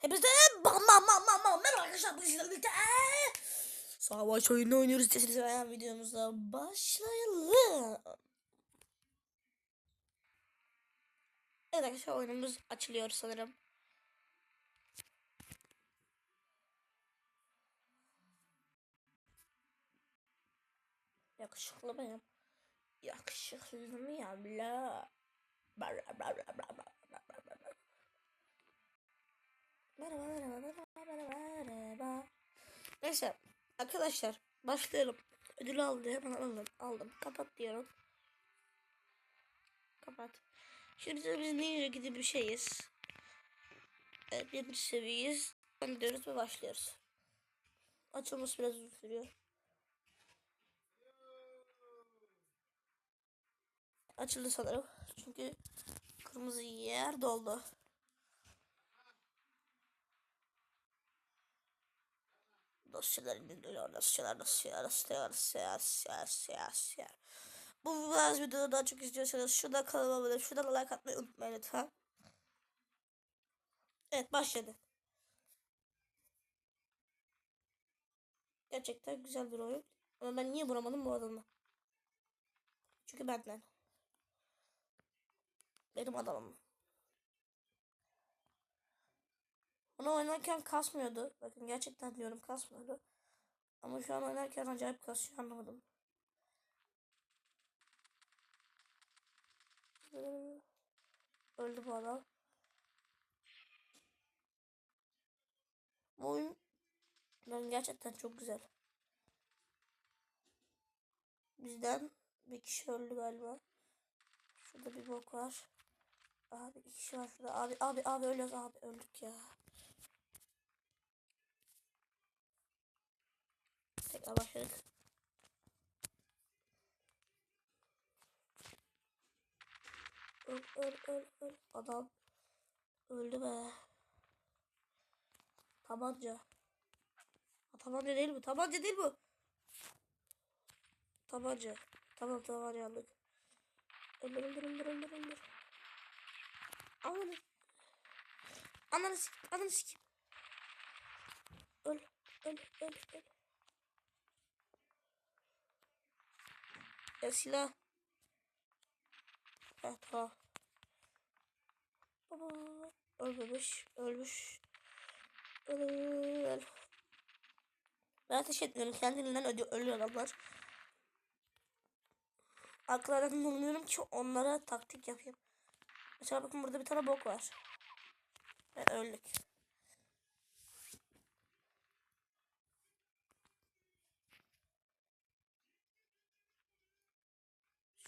Hepinize bam bam bam bam bam. Merhaba arkadaşlar. Bugün sizlerle birlikte Savaş oyunu oynuyoruz. Sesinizi beğen videomuza başlayalım. Evet arkadaşlar oyunumuz açılıyor sanırım. Yakışıklı mıyım? Yakışıklı bla bla bla bla bla bla bla bla. Merhaba merhaba merhaba merhaba merhaba. Neyse arkadaşlar başlayalım. Ödülü aldı hemen aldım. Aldım. Kapat diyorum. Kapat. Şimdi biz, biz ninja gibi bir şeyiz. Evet birinci seviyeyiz. Gidiyoruz ve başlıyoruz. Açılması biraz uzun sürüyor. Açıldı sanırım. Çünkü kırmızı yer doldu. Dosyalar indiriliyor. Dosyalar, dosyalar, dosyalar, dosyalar, dosyalar, dosyalar. Bu tarz videoda daha çok istiyorsanız şurada kanalıma abone, şurada like atmayı unutmayın lütfen. Evet başladı. Gerçekten güzel bir oyun. Ama ben niye vuramadım bu adamı? Çünkü benden. Benim adamım. Bunu oynarken kasmıyordu. Bakın gerçekten diyorum kasmıyordu. Ama şu an oynarken acayip kasıyor anlamadım. Ee, Öldü bu adam. Bu oyun ben gerçekten çok güzel. Bizden bir kişi öldü galiba. Şurada bir bok var. Abi iki kişi var şurada. Abi abi abi ölüyoruz abi öldük ya. Tekrar. Öl öl öl öl. Adam öldü be. Tabanca. Ha, tabanca değil bu. Tabanca değil bu. Tabanca. Tamam tamam yandık. Öldür öldür öldür öldür öldür. Ananı. Ananı sik. Ananı sik. Öl. Öl. Öl. Öl. Ya silah. Ha tamam. Baba. Ölmemiş. Ölmüş. Öl. Ben ateş etmiyorum. Kendiliğinden ödü ölüyor adamlar. Aklarından bulunuyorum ki onlara taktik yapayım. Mesela bakın burada bir tane bok var. Ve öldük.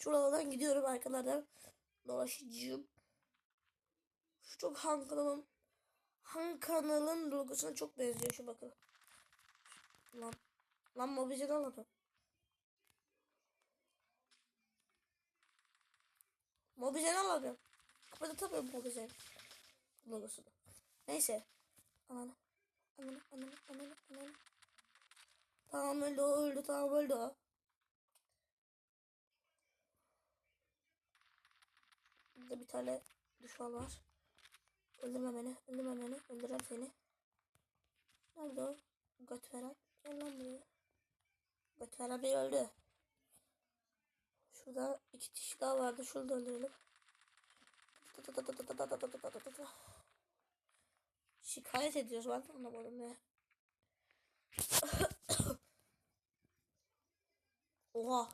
Şuralardan gidiyorum arkalardan dolaşacağım. Şu çok Han kanalın Han kanalın logosuna çok benziyor şu bakın. Lan lan mobilyayı almadım. Mobilyayı alamıyorum. Kapatamıyorum mobilyayı logosunu. Neyse. Ananı. Ananı ananı ananı ananı. Tamam öldü öldü tamam öldü. Burada bir tane düşman var. Öldürme beni. Öldürme beni. Öldüreceğim seni. Nerede o? Göt veren. Gel lan buraya. Göt veren bir öldü. Şurada iki kişi daha vardı. Şurada öldürelim. Şikayet ediyoruz. Ben anlamadım ya. Oha.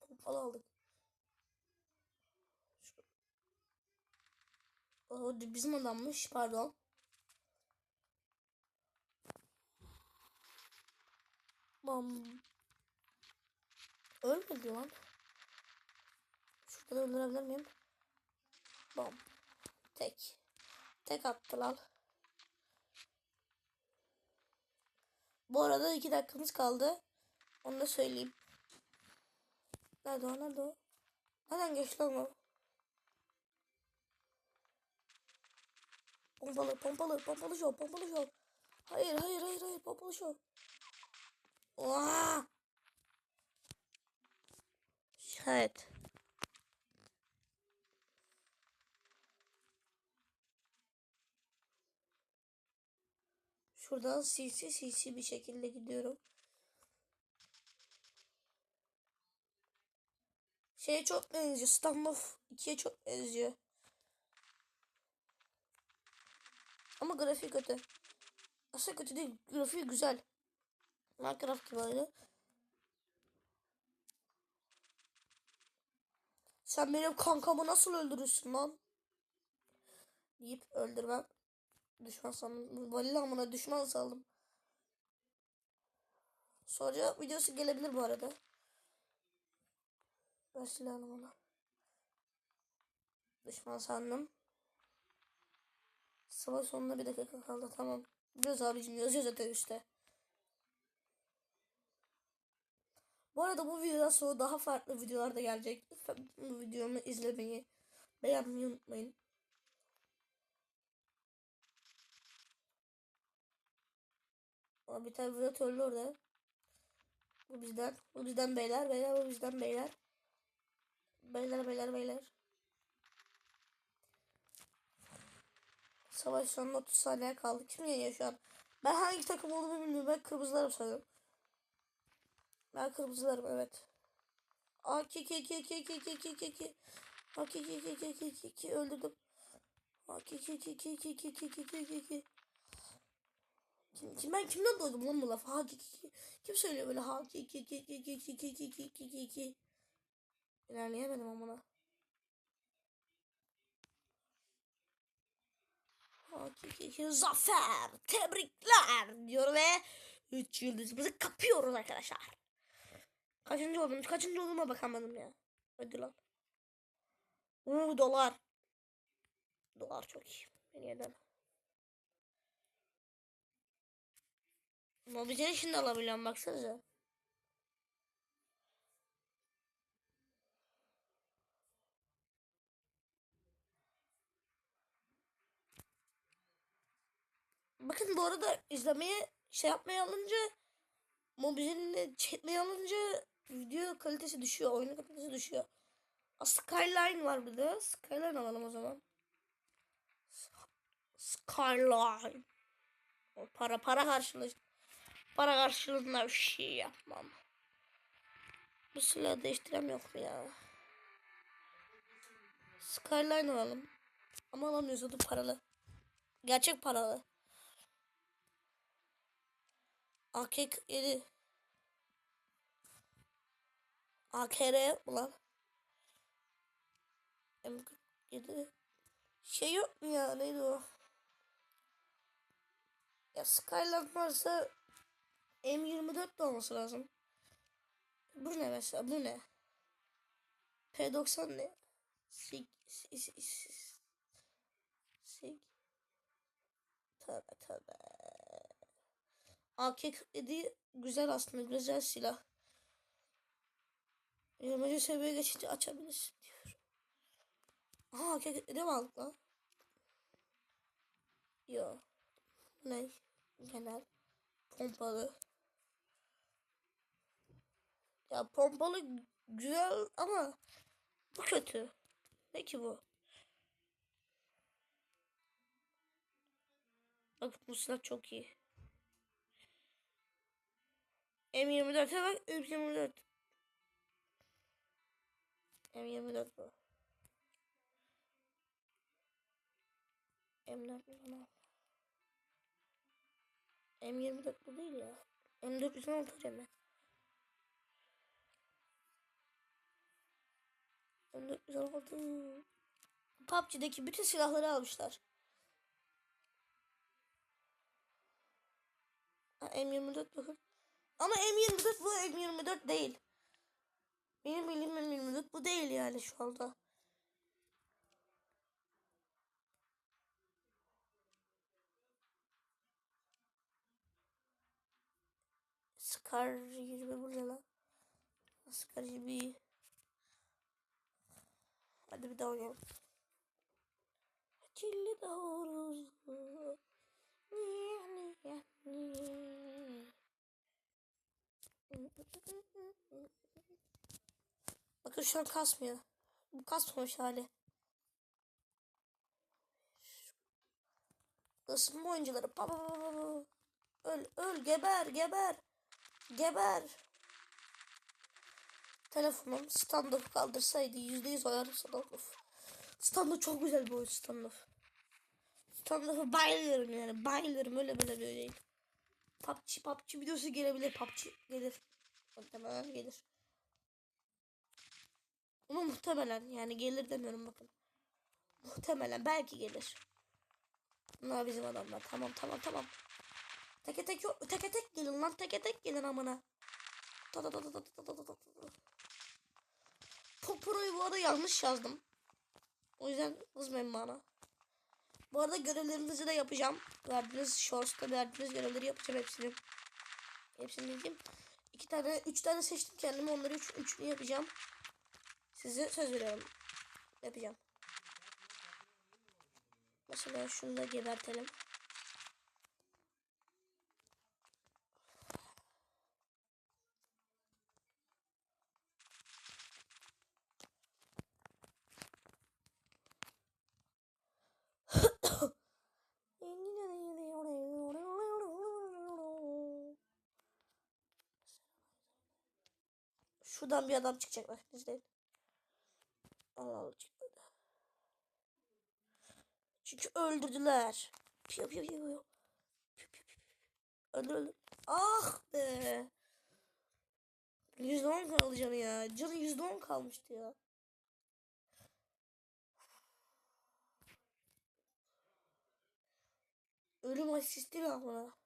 Pompalı aldık. O bizim adammış pardon. Bam. Ölmedi lan. Şurada da öldürebilir miyim? Bam. Tek. Tek attı lan. Bu arada iki dakikamız kaldı. Onu da söyleyeyim. Nerede o? Nerede o? Nereden geçti lan o? Pompalı, pompalı, pompalı şov, pompalı şov. Hayır, hayır, hayır, hayır, pompalı şov. Oha! Şayet. Şuradan CC CC bir şekilde gidiyorum. Şeye çok benziyor. Standoff 2'ye çok benziyor. Ama grafik kötü. Aslında kötü değil. Grafiği güzel. Minecraft gibi öyle. Sen benim kankamı nasıl öldürürsün lan? Deyip öldürmem. Düşman sandım. Vallahi amına düşman sandım. Sonra videosu gelebilir bu arada. Ver silahını bana. Düşman sandım. Savaş sonuna bir dakika kaldı tamam. Göz abicim yazıyor zaten üstte. Bu arada bu videodan sonra daha farklı videolar da gelecek. Lütfen videomu izlemeyi, beğenmeyi unutmayın. Aa, bir tane trollü orada. Bu bizden. Bu bizden beyler. Beyler bu bizden beyler. Beyler beyler beyler. Savaş sonunda 30 saniye kaldı. Kim yeniyor şu an? Ben hangi takım olduğumu bilmiyorum. Ben kırmızılarım sanırım. Ben kırmızılarım evet. Aa ki ki ki ki ki ki ki ki ki. Aa ki ki ki ki ki ki ki öldürdüm. Aa ki ki ki ki ki ki ki ki ki ki ki. Kim ben kimden duydum lan bu lafı? Ha ki ki ki. Kim söylüyor böyle ha ki ki ki ki ki ki ki ki ki ki ki ki. İlerleyemedim amına. Ha ki ki ki zafer. Tebrikler diyor ve 3 yıldızımızı kapıyoruz arkadaşlar. Kaçıncı oldum? Kaçıncı olduğuma bakamadım ya. Hadi lan. Uuu dolar. Dolar çok iyi. Beni yeden. Mobilya şimdi alabiliyorum baksanıza. Bakın bu arada izlemeye şey yapmaya alınca mobilini çekmeye alınca video kalitesi düşüyor. Oyunun kalitesi düşüyor. Aa, Skyline var bir de. Skyline alalım o zaman. Skyline. O para para karşılığı para karşılığında bir şey yapmam. Bu silahı değiştirem yok mu ya? Skyline alalım. Ama alamıyoruz adı paralı. Gerçek paralı. AK-47 AKR ulan. M47 şey yok mu ya neydi o? Ya Skyline varsa M24 de olması lazım. Bu ne mesela bu ne? P90 ne? Sig sig sig sig tövbe. AK-47 güzel aslında güzel silah. 20. seviyeye geçince açabilirsin diyor. Aha AK-47 mi aldık lan? Yo. Ne? Genel. Pompalı. Ya pompalı güzel ama bu kötü. Ne ki bu? Bak bu silah çok iyi. M24'e bak M24. M24 bu. M4 M24 bu değil ya. M416 hemen. M416 PUBG'deki bütün silahları almışlar. Ha, M24 bakın. Ama M24 bu M24 değil. Benim bildiğim M24 bu değil yani şu anda. Scar 20 bu ne lan? Scar 20. Hadi bir daha oynayalım. Çilli doğrusu. Niye niye niye. Bakın şu an kasmıyor. Bu kasmamış hali. Isınma oyuncuları. Öl öl geber geber. Geber. Telefonum standoff kaldırsaydı yüzde yüz oynarım standoff. Standoff çok güzel bir oyun standoff. Standoff'a bayılıyorum yani bayılıyorum öyle böyle böyle değil. PUBG PUBG videosu gelebilir PUBG gelir. Muhtemelen gelir. Ama muhtemelen yani gelir demiyorum bakın. Muhtemelen belki gelir. Bunlar bizim adamlar. Tamam tamam tamam. Teke tek. Teke tek gelin lan. Teke tek gelin amına. Ta ta ta ta ta ta ta ta ta. Poporo'yu bu arada yanlış yazdım. O yüzden kızmayın bana. Bu arada görevlerinizi de yapacağım. Verdiğiniz shorts'ta verdiğiniz görevleri yapacağım hepsini. Hepsini diyeyim. İki tane, üç tane seçtim kendime. Onları üç, üçünü yapacağım. Size söz veriyorum. Yapacağım. Mesela şunu da gebertelim. Şuradan bir adam çıkacak bak izleyin. Allah Allah çıkmadı. Çünkü öldürdüler. Piyo piyo piyo piyo. Öldür öldür. Ah be. %10 kaldı canı ya. Canı %10 kalmıştı ya. Ölüm asisti mi ama?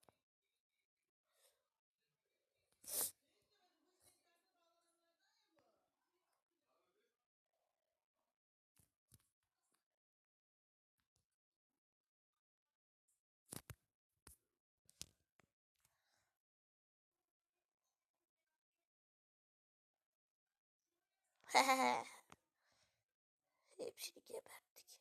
Hepsini geberttik.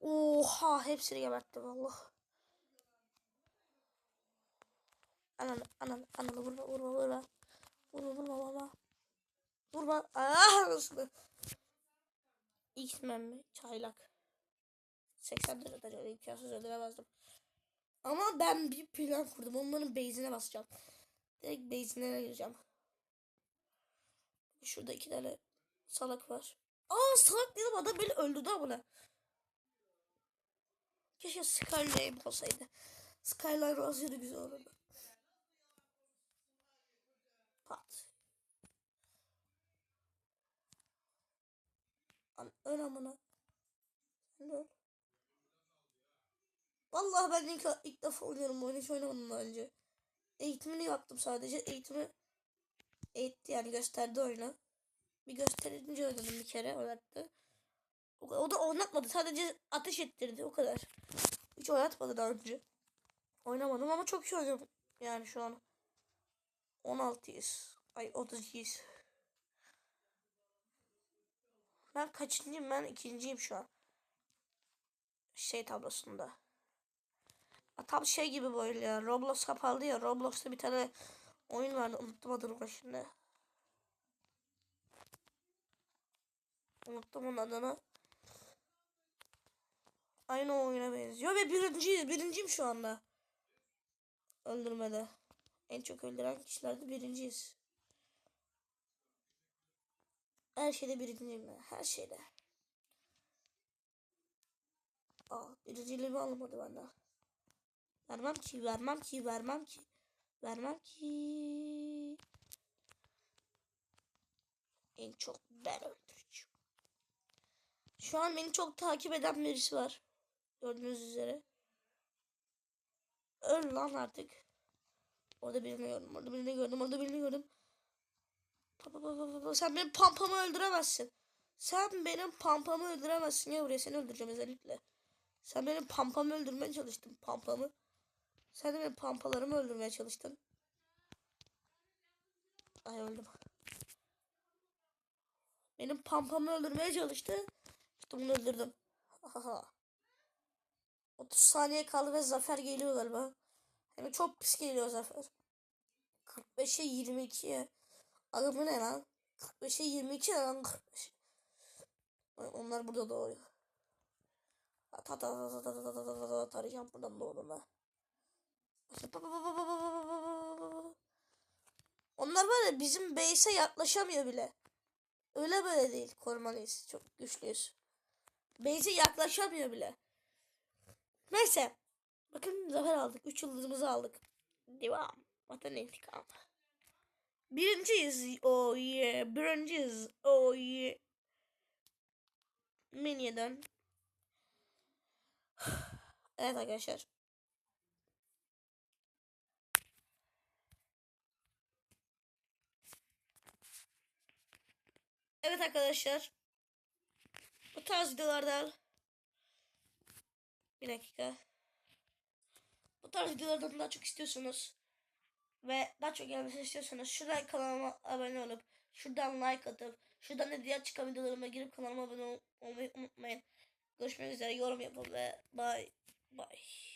Oha hepsini geberttim Allah. Ananı ananı ananı vurma vurma vurma. Vurma vurma vurma. Vurma. Ah nasıl? X-Men mi? Çaylak. 80 derece imkansız öldüremezdim. Ama ben bir plan kurdum. Onların base'ine basacağım. Direkt base'ine gireceğim. Şurada iki tane salak var. Aa salak dedim adam beni öldürdü amına. Keşke Skyline olsaydı. Skyline olsaydı güzel olurdu. Pat. Öl amına. Sen. Vallahi ben ilk, ilk defa oynuyorum oyunu hiç oynamadım daha önce. Eğitimini yaptım sadece. Eğitimi eğitti yani gösterdi oyunu. Bir gösterince oynadım bir kere oynattı. O, o da oynatmadı sadece ateş ettirdi o kadar. Hiç oynatmadı daha önce. Oynamadım ama çok iyi oynuyorum. Yani şu an 16'yız. Ay 32'yiz. Ben kaçıncıyım? Ben ikinciyim şu an. Şey tablosunda. Tam şey gibi böyle ya. Roblox kapalı ya. Roblox'ta bir tane oyun vardı. Unuttum adını şimdi. Unuttum onun adını. Aynı oyuna benziyor ve birinciyiz. Birinciyim şu anda. Öldürmede. En çok öldüren kişilerde birinciyiz. Her şeyde birinciyim ben. Her şeyde. Aa, birinciliğimi alamadı benden. Vermem ki, vermem ki, vermem ki. Vermem ki. En çok ben öldüreceğim. Şu an beni çok takip eden birisi var. Gördüğünüz üzere. Öl lan artık. Orada birini gördüm, orada birini gördüm, orada birini gördüm. Pa, pa, pa, pa, pa. Sen benim pampamı öldüremezsin. Sen benim pampamı öldüremezsin ya buraya seni öldüreceğim özellikle. Sen benim pampamı öldürmeye çalıştın pampamı. Sen de benim pampalarımı öldürmeye çalıştın. Ay öldüm. Benim pampamı öldürmeye çalıştı. İşte bunu öldürdüm. 30 saniye kaldı ve zafer geliyor galiba. De çok pis geliyor zafer. 45'e 22'ye. Adamı ne lan? 45'e 22 ne lan 45. Onlar burada doğuyor. Ta ta ta ta ta ta ta ta ta ta tarayacağım buradan doğduğunda. Onlar var ya bizim base'e yaklaşamıyor bile. Öyle böyle değil. Korumalıyız. Çok güçlüyüz. Base'e yaklaşamıyor bile. Neyse. Bakın zafer aldık. 3 yıldızımızı aldık. Devam. Vatan intikam. Birinciyiz. Oh yeah. Birinciyiz. Oh yeah. Mini'den. Evet arkadaşlar. Evet arkadaşlar. Bu tarz videolardan bir dakika. Bu tarz videolardan daha çok istiyorsunuz ve daha çok gelmesini istiyorsanız şuradan kanalıma abone olup şuradan like atıp şuradan da diğer çıkan videolarıma girip kanalıma abone ol- olmayı unutmayın. Görüşmek üzere yorum yapın ve bye bye.